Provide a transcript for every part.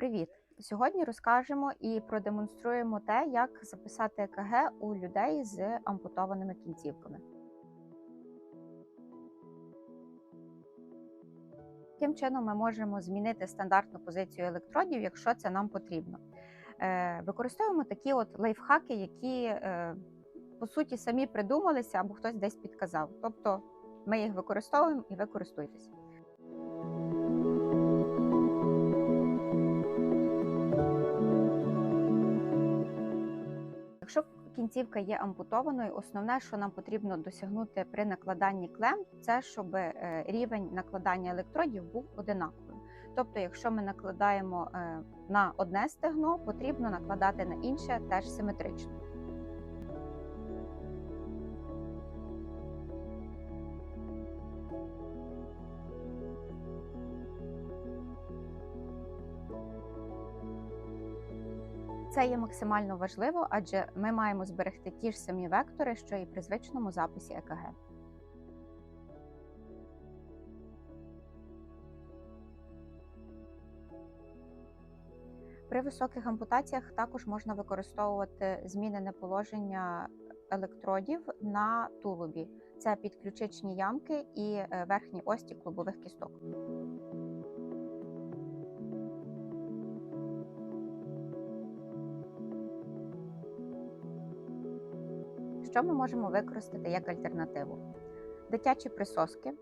Привіт! Сьогодні розкажемо і продемонструємо те, як записати ЕКГ у людей з ампутованими кінцівками. Таким чином ми можемо змінити стандартну позицію електродів, якщо це нам потрібно. Е, Використовуємо такі от лайфхаки, які е, по суті самі придумалися або хтось десь підказав. Тобто ми їх використовуємо і ви користуйтесь. Якщо кінцівка є ампутованою, основне, що нам потрібно досягнути при накладанні клем, це щоб е, рівень накладання електродів був одинаковим. Тобто, якщо ми накладаємо е, на одне стегно, потрібно накладати на інше теж симетрично. Це є максимально важливо, адже ми маємо зберегти ті ж самі вектори, що і при звичному записі ЕКГ. При високих ампутаціях також можна використовувати змінене положення електродів на тулубі. Це підключичні ямки і е, верхні ості клубових кісток. Що ми можемо використати як альтернативу? Дитячі присоски.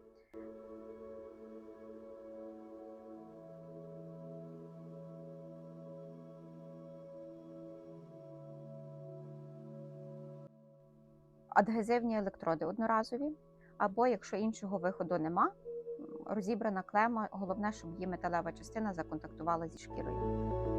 Адгезивні електроди одноразові, або якщо іншого виходу нема, розібрана клема, головне, щоб її металева частина законтактувала зі шкірою.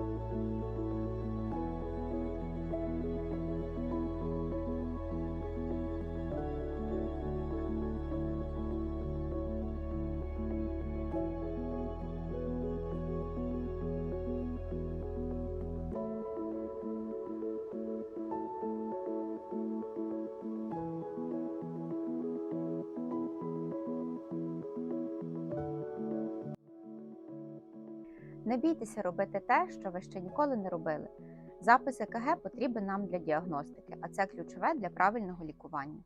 Не бійтеся робити те, що ви ще ніколи не робили. Запис ЕКГ потрібен нам для діагностики, а це ключове для правильного лікування.